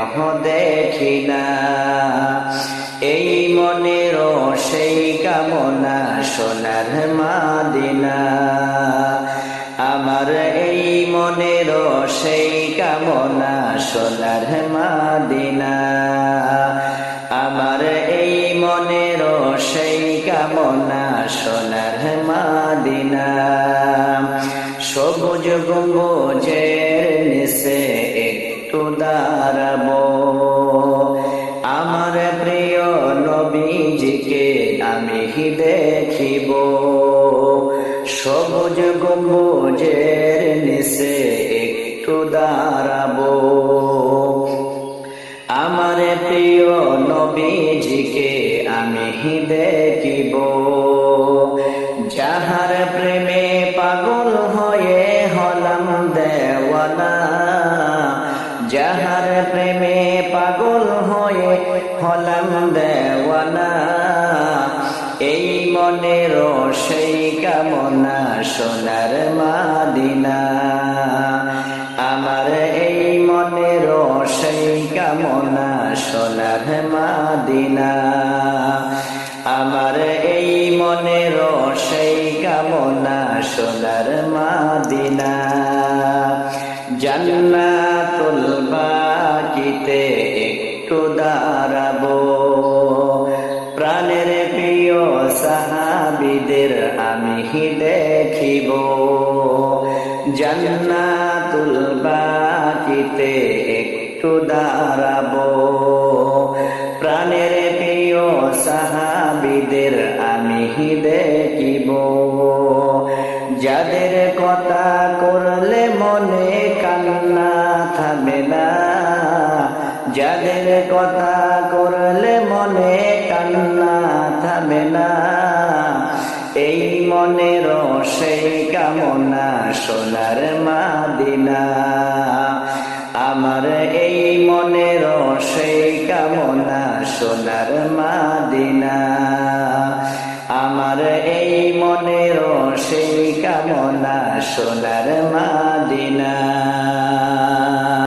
কেন দেখি না। এই মনের সেই কামনা সোনার মাদিনা। আমার এই মনের সেই কামনা সোনার মাদিনা। আমার এই মনের সেই কামনা সোনার মাদিনা। সবুজ একটু দাঁড়াবো আমার প্রিয় নবীজিকে আমি দেখিব। সবুজ গম্বুজের নিচে একটু দাঁড়াবো। আমার প্রিয় নবীজিকে আমি দেখিব। যাহার প্রেমে যাহার প্রেমে পাগল হয়ে হলাম দেওয়ানা, এই মনের সেই কামনা সোনার মাদিনা। আমার এই মনের সেই কামনা সোনার মাদিনা। আমার এই মনের সেই কামনা সোনার মাদিনা। জান্নাতুল সাহাবিদের আমি দেখিব। জান্নাতুল বাকিতে একটু দাঁড়াবো। প্রাণের প্রিয় সাহাবিদের আমি দেখিব। যাদের কথা করলে মনে কান্না থামে না। যাদের কথা করলে মনে কান্না থামে না। মনের সেই কামনা সোনার মাদিনা। আমার এই মনের সেই কামনা সোনার মাদিনা। আমার এই মনের সেই কামনা সোনার মাদিনা।